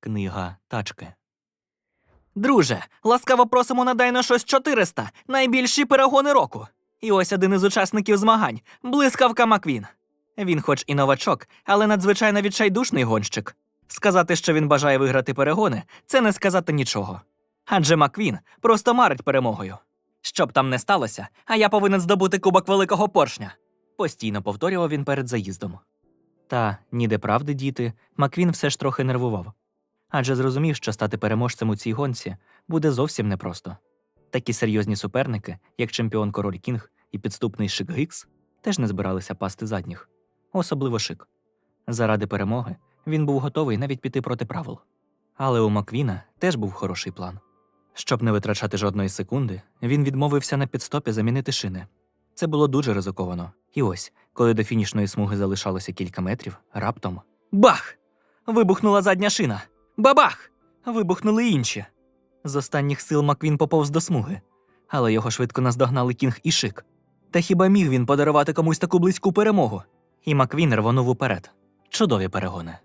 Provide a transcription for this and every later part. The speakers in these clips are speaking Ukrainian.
Книга тачки. Друже, ласкаво просимо на Дайно щось 400, найбільші перегони року. І ось один із учасників змагань блискавка Маквін. Він, хоч і новачок, але надзвичайно відчайдушний гонщик. Сказати, що він бажає виграти перегони, це не сказати нічого. Адже Маквін просто марить перемогою. Щоб там не сталося, а я повинен здобути кубок великого поршня. Постійно повторював він перед заїздом. Та ніде правди діти, Маквін все ж трохи нервував. Адже зрозумів, що стати переможцем у цій гонці буде зовсім непросто. Такі серйозні суперники, як чемпіон Король Кінг і підступний Шик Гікс, теж не збиралися пасти задніх, особливо Шик. Заради перемоги він був готовий навіть піти проти правил. Але у Маквіна теж був хороший план. Щоб не витрачати жодної секунди, він відмовився на підстопі замінити шини. Це було дуже ризиковано. І ось, коли до фінішної смуги залишалося кілька метрів, раптом бах! Вибухнула задня шина. Бабах! Вибухнули інші. З останніх сил Маквін поповз до смуги, але його швидко наздогнали Кінг і Шик. Та хіба міг він подарувати комусь таку близьку перемогу? І Маквін рвонув уперед. Чудові перегони.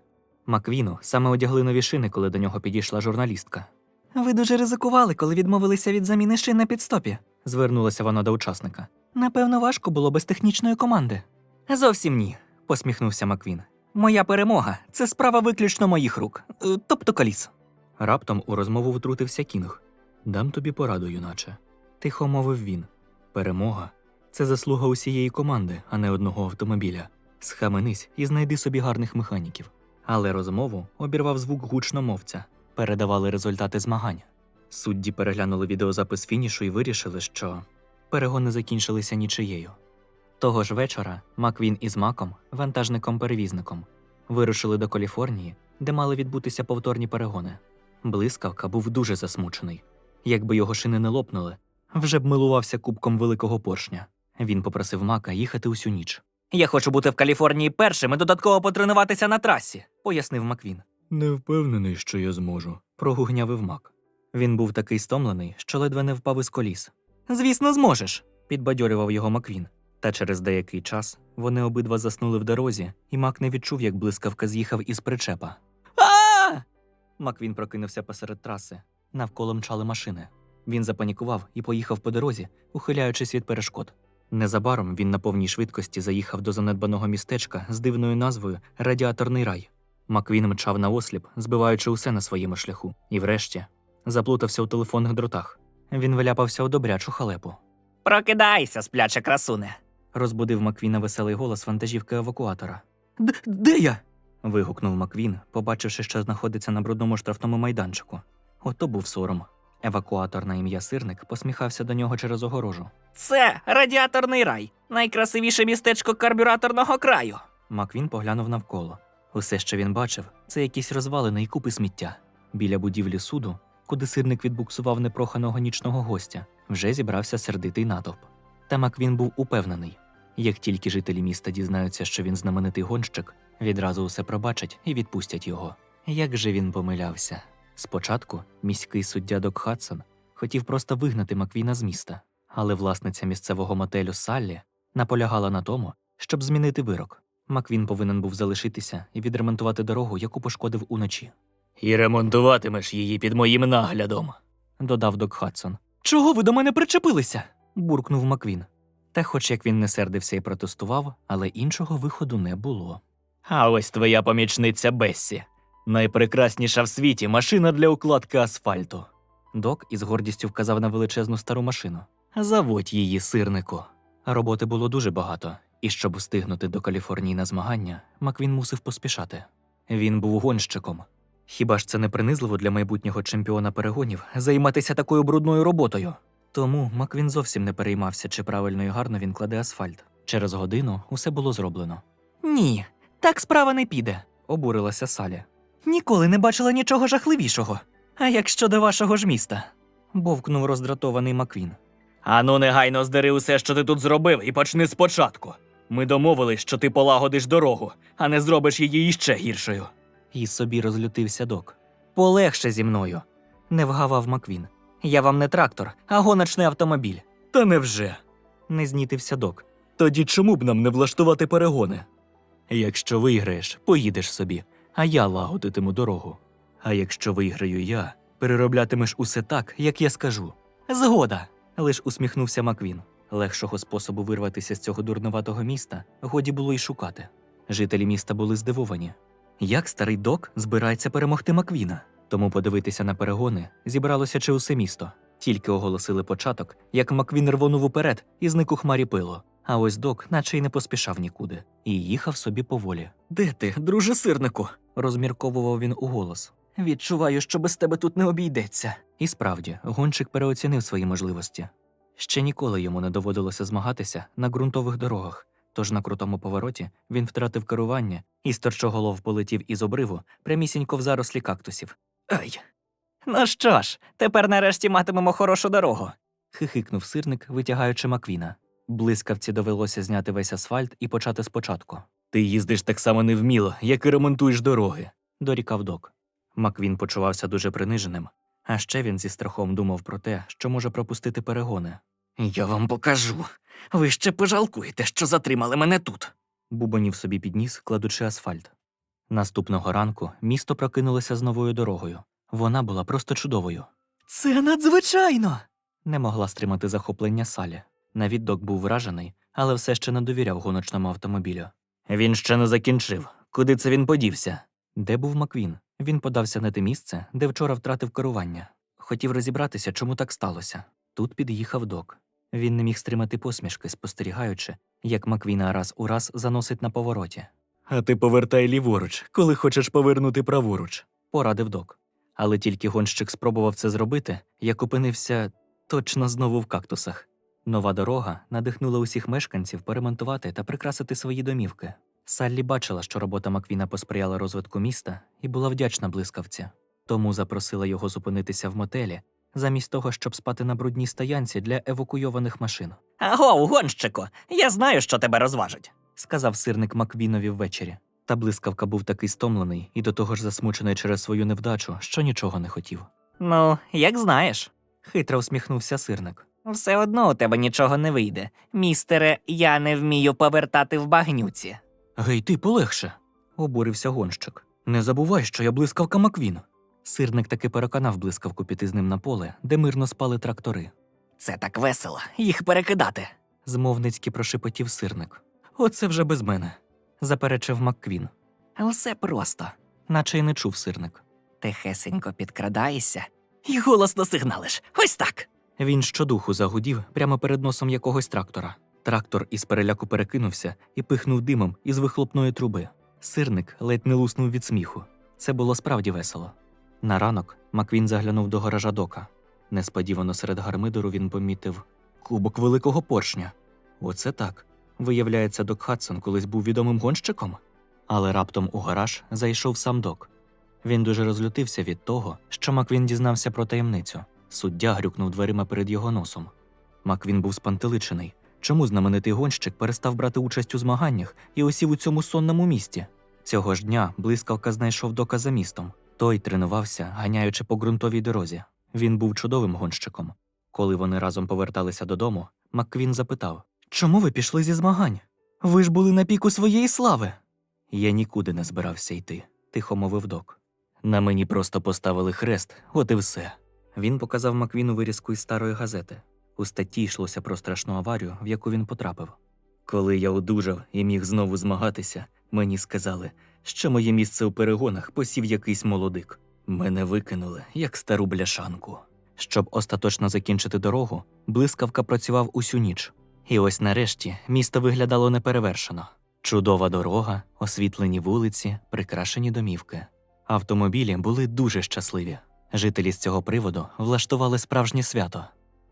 Маквіну саме одягли нові шини, коли до нього підійшла журналістка. Ви дуже ризикували, коли відмовилися від заміни шин на підстопі, звернулася вона до учасника. Напевно, важко було без технічної команди. Зовсім ні, посміхнувся Маквін. Моя перемога це справа виключно моїх рук, е, тобто коліс. Раптом у розмову втрутився Кінг. Дам тобі пораду, юначе. Тихо мовив він. Перемога це заслуга усієї команди, а не одного автомобіля. Схаменись і знайди собі гарних механіків. Але розмову обірвав звук гучномовця. Передавали результати змагань. Судді переглянули відеозапис фінішу і вирішили, що перегони закінчилися нічиєю. Того ж вечора Маквін із Маком, вантажником-перевізником, вирушили до Каліфорнії, де мали відбутися повторні перегони. Блискавка був дуже засмучений. Якби його шини не лопнули, вже б милувався кубком великого поршня. Він попросив Мака їхати усю ніч. Я хочу бути в Каліфорнії першим і додатково потренуватися на трасі, пояснив Маквін. Не впевнений, що я зможу, прогугнявив Мак. Він був такий стомлений, що ледве не впав із коліс. Звісно, зможеш, підбадьорював його Маквін. Та через деякий час вони обидва заснули в дорозі, і Мак не відчув, як блискавка з'їхав із причепа. А! Маквін прокинувся посеред траси. Навколо мчали машини. Він запанікував і поїхав по дорозі, ухиляючись від перешкод. Незабаром він на повній швидкості заїхав до занедбаного містечка з дивною назвою Радіаторний рай. Маквін мчав на осліп, збиваючи усе на своєму шляху, і врешті заплутався у телефонних дротах. Він виляпався у добрячу халепу. Прокидайся, спляче красуне. Розбудив Маквіна веселий голос вантажівки евакуатора. Д- де я? вигукнув Маквін, побачивши, що знаходиться на брудному штрафному майданчику. Ото був сором. Евакуатор на ім'я Сирник посміхався до нього через огорожу. Це радіаторний рай, найкрасивіше містечко карбюраторного краю. Маквін поглянув навколо. Усе, що він бачив, це якісь розвалини і купи сміття. Біля будівлі суду, куди сирник відбуксував непроханого нічного гостя, вже зібрався сердитий натовп. Та Маквін був упевнений. Як тільки жителі міста дізнаються, що він знаменитий гонщик, відразу усе пробачать і відпустять його. Як же він помилявся? Спочатку міський суддя Док Хадсон хотів просто вигнати Маквіна з міста, але власниця місцевого мотелю Саллі наполягала на тому, щоб змінити вирок. Маквін повинен був залишитися і відремонтувати дорогу, яку пошкодив уночі. І ремонтуватимеш її під моїм наглядом. Додав Док Хадсон. Чого ви до мене причепилися? буркнув Маквін. Та, хоч як він не сердився і протестував, але іншого виходу не було. А ось твоя помічниця Бессі. Найпрекрасніша в світі машина для укладки асфальту. Док із гордістю вказав на величезну стару машину. Заводь її, сирнику. Роботи було дуже багато, і щоб встигнути до Каліфорнії на змагання, Маквін мусив поспішати. Він був гонщиком. Хіба ж це не принизливо для майбутнього чемпіона перегонів займатися такою брудною роботою? Тому Маквін зовсім не переймався, чи правильно і гарно він кладе асфальт. Через годину усе було зроблено. Ні, так справа не піде, обурилася Салі. Ніколи не бачила нічого жахливішого. А як щодо вашого ж міста? бовкнув роздратований Маквін. Ану, негайно здери усе, що ти тут зробив, і почни спочатку. Ми домовились, що ти полагодиш дорогу, а не зробиш її іще гіршою. І собі розлютився док. Полегше зі мною. не вгавав Маквін. Я вам не трактор, а гоночний автомобіль. Та невже? Не знітився док. Тоді чому б нам не влаштувати перегони? Якщо виграєш, поїдеш собі, а я лагодитиму дорогу. А якщо виграю я, перероблятимеш усе так, як я скажу. Згода. лиш усміхнувся Маквін. Легшого способу вирватися з цього дурнуватого міста годі було й шукати. Жителі міста були здивовані. Як старий док збирається перемогти Маквіна? Тому подивитися на перегони зібралося чи усе місто. Тільки оголосили початок, як Маквін рвонув уперед і зник у хмарі пилу. А ось док, наче й не поспішав нікуди, і їхав собі поволі. Де ти, друже сирнику? розмірковував він уголос. Відчуваю, що без тебе тут не обійдеться. І справді, гонщик переоцінив свої можливості. Ще ніколи йому не доводилося змагатися на ґрунтових дорогах, тож на крутому повороті він втратив керування і сторчоголов полетів із обриву прямісінько в зарослі кактусів. Ай. Ну що ж, тепер нарешті матимемо хорошу дорогу. хихикнув сирник, витягаючи Маквіна. Блискавці довелося зняти весь асфальт і почати спочатку. Ти їздиш так само невміло, як і ремонтуєш дороги. дорікав док. Маквін почувався дуже приниженим, а ще він зі страхом думав про те, що може пропустити перегони. Я вам покажу. Ви ще пожалкуєте, що затримали мене тут. Бубонів собі підніс, кладучи асфальт. Наступного ранку місто прокинулося з новою дорогою. Вона була просто чудовою. Це надзвичайно. не могла стримати захоплення Салі. Навіть док був вражений, але все ще не довіряв гоночному автомобілю. Він ще не закінчив. Куди це він подівся? Де був Маквін? Він подався на те місце, де вчора втратив керування. Хотів розібратися, чому так сталося. Тут під'їхав док. Він не міг стримати посмішки, спостерігаючи, як Маквіна раз у раз заносить на повороті. А ти повертай ліворуч, коли хочеш повернути праворуч. Порадив док. Але тільки гонщик спробував це зробити, як опинився точно знову в кактусах. Нова дорога надихнула усіх мешканців поремонтувати та прикрасити свої домівки. Саллі бачила, що робота Маквіна посприяла розвитку міста і була вдячна блискавці. Тому запросила його зупинитися в мотелі, замість того, щоб спати на брудній стоянці для евакуйованих машин. Аго, гонщику, я знаю, що тебе розважить, сказав сирник Маквінові ввечері. Та блискавка був такий стомлений і до того ж засмучений через свою невдачу, що нічого не хотів. Ну, як знаєш, хитро усміхнувся сирник. Все одно у тебе нічого не вийде. Містере, я не вмію повертати в багнюці. Гей, ти полегше, обурився гонщик. Не забувай, що я блискавка Маквін. Сирник таки переконав блискавку піти з ним на поле, де мирно спали трактори. Це так весело, їх перекидати. змовницьки прошепотів сирник. Оце вже без мене, заперечив Макквін. Все просто, наче й не чув сирник. Тихесенько підкрадаєшся і голосно сигналиш. Ось так. Він щодуху загудів прямо перед носом якогось трактора. Трактор із переляку перекинувся і пихнув димом із вихлопної труби. Сирник ледь не луснув від сміху. Це було справді весело. На ранок Маквін заглянув до гаража дока. Несподівано серед гармидору він помітив кубок великого поршня. Оце так. Виявляється, док Хадсон колись був відомим гонщиком. Але раптом у гараж зайшов сам док. Він дуже розлютився від того, що Маквін дізнався про таємницю. Суддя грюкнув дверима перед його носом. Маквін був спантеличений. Чому знаменитий гонщик перестав брати участь у змаганнях і осів у цьому сонному місті? Цього ж дня блискавка знайшов дока за містом. Той тренувався, ганяючи по ґрунтовій дорозі. Він був чудовим гонщиком. Коли вони разом поверталися додому, Макквін запитав: Чому ви пішли зі змагань? Ви ж були на піку своєї слави. Я нікуди не збирався йти, тихо мовив док. На мені просто поставили хрест, от і все. Він показав Маквіну вирізку із старої газети. У статті йшлося про страшну аварію, в яку він потрапив. Коли я одужав і міг знову змагатися, мені сказали, що моє місце у перегонах посів якийсь молодик. Мене викинули, як стару бляшанку. Щоб остаточно закінчити дорогу, блискавка працював усю ніч. І ось нарешті місто виглядало неперевершено. Чудова дорога, освітлені вулиці, прикрашені домівки. Автомобілі були дуже щасливі. Жителі з цього приводу влаштували справжнє свято.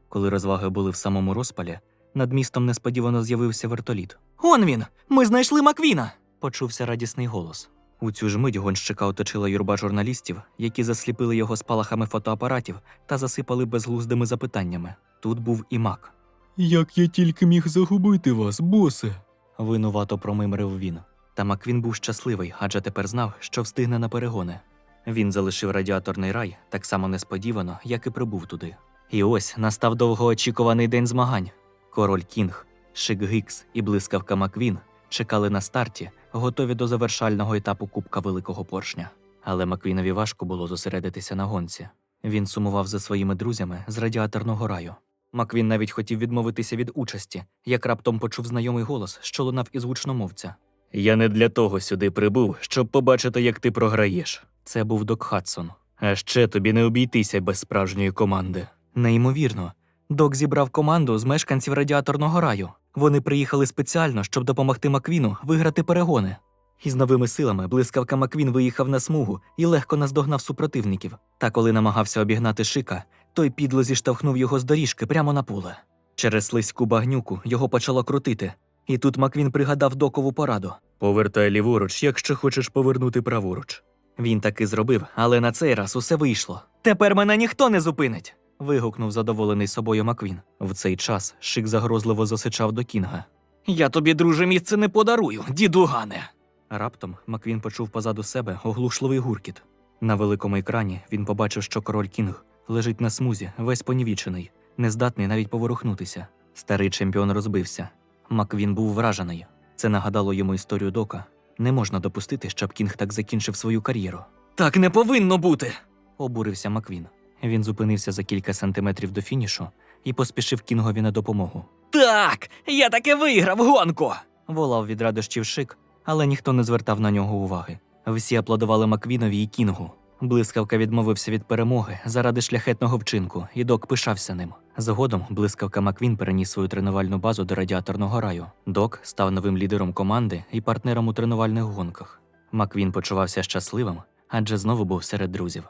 Коли розваги були в самому розпалі, над містом несподівано з'явився вертоліт. Он він! Ми знайшли Маквіна! почувся радісний голос. У цю ж мить гонщика оточила юрба журналістів, які засліпили його спалахами фотоапаратів та засипали безглуздими запитаннями. Тут був і Мак. Як я тільки міг загубити вас, босе? Винувато промимрив він. Та Маквін був щасливий, адже тепер знав, що встигне на перегони. Він залишив радіаторний рай так само несподівано, як і прибув туди. І ось настав довгоочікуваний день змагань. Король Кінг, Шик Гікс і блискавка Маквін чекали на старті, готові до завершального етапу Кубка Великого Поршня. Але Маквінові важко було зосередитися на гонці. Він сумував за своїми друзями з радіаторного раю. Маквін навіть хотів відмовитися від участі, як раптом почув знайомий голос, що лунав із гучномовця. Я не для того сюди прибув, щоб побачити, як ти програєш. Це був Док Хадсон. А ще тобі не обійтися без справжньої команди. Неймовірно. Док зібрав команду з мешканців радіаторного раю. Вони приїхали спеціально, щоб допомогти Маквіну виграти перегони. Із новими силами блискавка Маквін виїхав на смугу і легко наздогнав супротивників. Та коли намагався обігнати шика, той підло зіштовхнув його з доріжки прямо на поле. Через слизьку багнюку його почало крутити, і тут Маквін пригадав докову пораду. Повертай ліворуч, якщо хочеш повернути праворуч. Він таки зробив, але на цей раз усе вийшло. Тепер мене ніхто не зупинить. вигукнув задоволений собою Маквін. В цей час шик загрозливо засичав до Кінга. Я тобі, друже, місце не подарую, дідугане. Раптом Маквін почув позаду себе оглушливий гуркіт. На великому екрані він побачив, що король Кінг лежить на смузі, весь понівічений, нездатний навіть поворухнутися. Старий чемпіон розбився. Маквін був вражений. Це нагадало йому історію Дока. Не можна допустити, щоб Кінг так закінчив свою кар'єру. Так не повинно бути. обурився Маквін. Він зупинився за кілька сантиметрів до фінішу і поспішив Кінгові на допомогу. Так, я таки виграв гонку. волав від радощів шик, але ніхто не звертав на нього уваги. Всі аплодували Маквінові і Кінгу. Блискавка відмовився від перемоги заради шляхетного вчинку, і док пишався ним. Згодом блискавка Маквін переніс свою тренувальну базу до радіаторного раю. Док став новим лідером команди і партнером у тренувальних гонках. Маквін почувався щасливим, адже знову був серед друзів.